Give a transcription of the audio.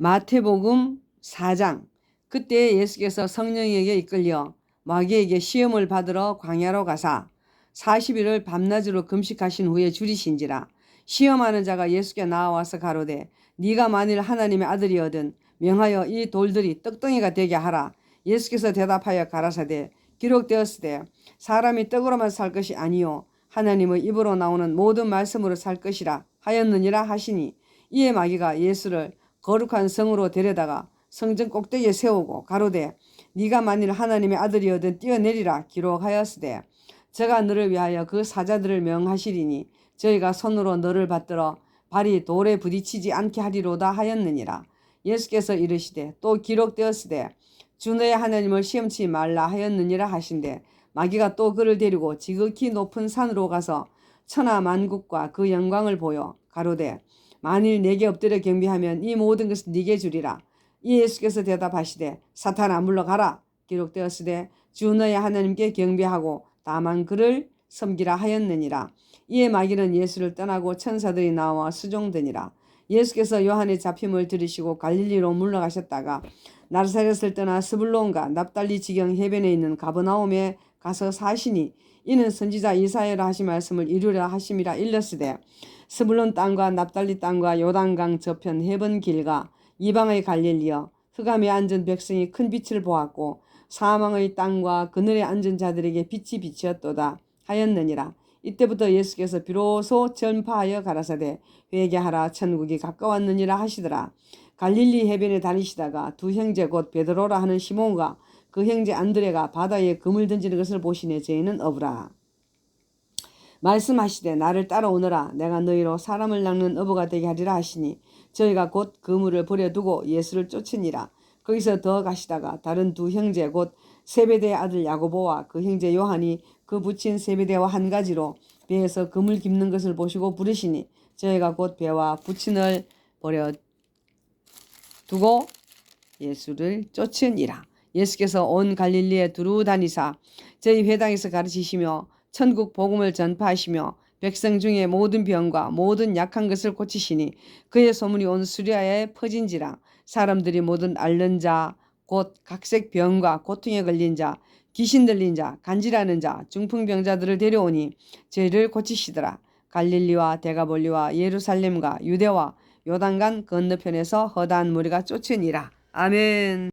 마태복음 4장. 그때 예수께서 성령에게 이끌려 마귀에게 시험을 받으러 광야로 가사 40일을 밤낮으로 금식하신 후에 줄이신지라 시험하는 자가 예수께 나와서 가로되 네가 만일 하나님의 아들이거든 명하여 이 돌들이 떡덩이가 되게 하라. 예수께서 대답하여 가라사대 기록되었으되 사람이 떡으로만 살 것이 아니요 하나님의 입으로 나오는 모든 말씀으로 살 것이라 하였느니라 하시니 이에 마귀가 예수를 거룩한 성으로 데려다가 성전 꼭대기에 세우고 가로되 네가 만일 하나님의 아들이거든 뛰어내리라 기록하였으되 제가 너를 위하여 그 사자들을 명하시리니 저희가 손으로 너를 받들어 발이 돌에 부딪히지 않게 하리로다 하였느니라. 예수께서 이르시되 또 기록되었으되 주 너의 하나님을 시험치 말라 하였느니라 하신대 마귀가 또 그를 데리고 지극히 높은 산으로 가서 천하 만국과 그 영광을 보여 가로되 만일 내게 엎드려 경배하면 이 모든 것을 네게 주리라. 이 예수께서 대답하시되 사탄아 물러가라. 기록되었으되 주 너의 하나님께 경배하고 다만 그를 섬기라 하였느니라. 이에 마귀는 예수를 떠나고 천사들이 나와 수종되니라. 예수께서 요한의 잡힘을 들으시고 갈릴리로 물러가셨다가 나르사렛을 떠나 스불론과 납달리 지경 해변에 있는 가버나움에 가서 사시니 이는 선지자 이사야라 하신 말씀을 이루려 하심이라 일렀으되 스불론 땅과 납달리 땅과 요단강 저편 해변 길과 이방의 갈릴리여 흑암에 앉은 백성이 큰 빛을 보았고 사망의 땅과 그늘에 앉은 자들에게 빛이 비치었도다 하였느니라. 이때부터 예수께서 비로소 전파하여 가라사대 회개하라 천국이 가까웠느니라 하시더라. 갈릴리 해변에 다니시다가 두 형제 곧 베드로라 하는 시몬과 그 형제 안드레가 바다에 금을 던지는 것을 보시니 저희는 어부라. 말씀하시되 나를 따라오너라. 내가 너희로 사람을 낚는 어부가 되게 하리라 하시니 저희가 곧 그물을 버려두고 예수를 쫓으니라. 거기서 더 가시다가 다른 두 형제 곧 세베대의 아들 야고보와 그 형제 요한이 그 붙인 세베대와 한 가지로 배에서 금을 깁는 것을 보시고 부르시니 저희가 곧 배와 붙인을 버려 두고 예수를 쫓으니라. 예수께서 온 갈릴리에 두루 다니사 저희 회당에서 가르치시며 천국 복음을 전파하시며 백성 중에 모든 병과 모든 약한 것을 고치시니 그의 소문이 온 수리아에 퍼진지라 사람들이 모든 앓는 자 곧 각색 병과 고통에 걸린 자 귀신 들린 자 간질하는 자 중풍병자들을 데려오니 죄를 고치시더라. 갈릴리와 데가볼리와 예루살렘과 유대와 요단강 건너편에서 허다한 무리가 쫓으니라. 아멘